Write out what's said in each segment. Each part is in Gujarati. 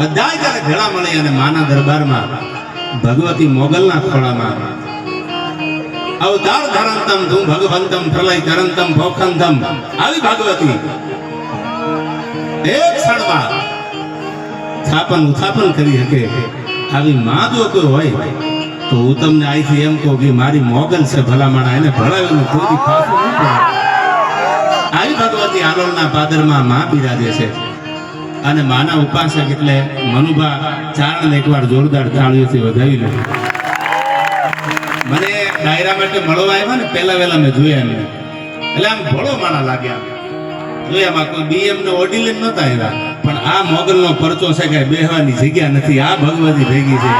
બધા ત્યારે ભેળા મળી અને માના દરબારમાં, ભગવતી મોગલના ખોળામાં, અવતાર ધરંતમ તું ભગવંતમ, પ્રલય કરંતમ ભોખંતમ, આવી ભગવતી એક ક્ષણમાં થાપન ઉથાપન કરી શકે. આવી માં જો કોઈ હોય, તો હું તમને અહીંથી એમ કહું કે મારી મોગલ છે ભલામણા, એને ભણાવેલું કોઈ પાછું આવી ભગવતી આલોલના પાદરમાં માં બિરાજે છે. અને માના ઉપાસક એટલે મનુભા ચારણ એકવાર જોરદાર તાળીઓથી વધાવી લે મને ડાયરા માટે મળવા આવ્યા ને, પહેલા વહેલા મેં જોયા એમને. એટલે આમ ભોળો માણા લાગ્યા. જોયામાં કોઈ બીએમ ને ઓડી લઈને નતા આવ્યા. પણ આ મોગલનો પરચો છે કે બેહવાની જગ્યા નથી. આ ભગવતી ભેગી છે.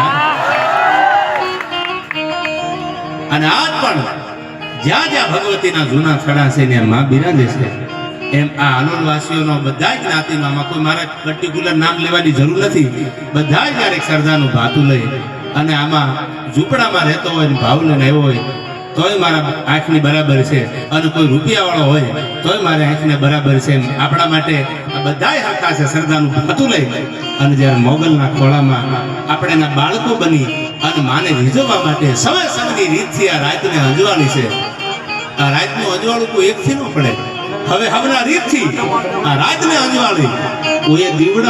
અને આજ પણ જ્યાં જ્યાં ભગવતીના જૂના ખડા છે ત્યાં માં બિરાજે છે. એમ આ આનંદવાસીઓનો બધા જ જ્ઞાતિનો કોઈ મારા પર્ટિક્યુલર નામ લેવાની જરૂર નથી. બધા જ ક્યારેક સરદારનું ભાતું લઈ અને આમાં ઝૂંપડામાં રહેતો હોય ભાવ લઈને આવ્યો હોય, તોય મારા આંખની બરાબર છે. અને કોઈ રૂપિયાવાળો હોય, તોય મારે આંખને બરાબર છે એમ. આપણા માટે આ બધાય હતા છે સરદારનું ભાતું લઈ અને જ્યારે મોગલના ખોળામાં આપણે એના બાળકો બની અને માને રીઝવવા માટે સમય સમયની રીતથી આ રાતને હજવાની છે. આ રાતનું અજવાળું કોઈ એકથી ન પડે. હવે હમણાં રીતથી આ રાતને અજવાળી. કોઈ દીવડા